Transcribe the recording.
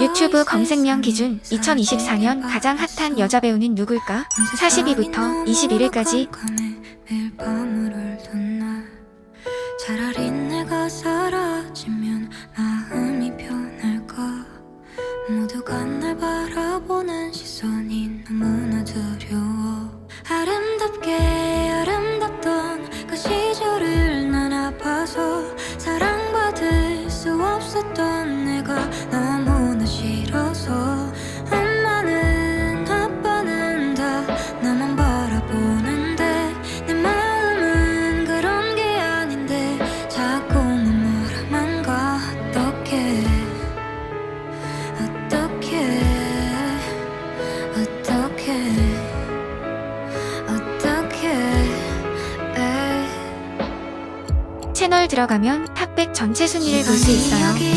유튜브 검색량 기준 2024년 가장 핫한 여자 배우는 누굴까? 42부터 21일까지 매일 밤을 울던 날 차라리 내가 사라지면 마음이 편할까 모두가 날 바라보 채널 들어가면 탑백 전체 순위를 볼 수 있어요.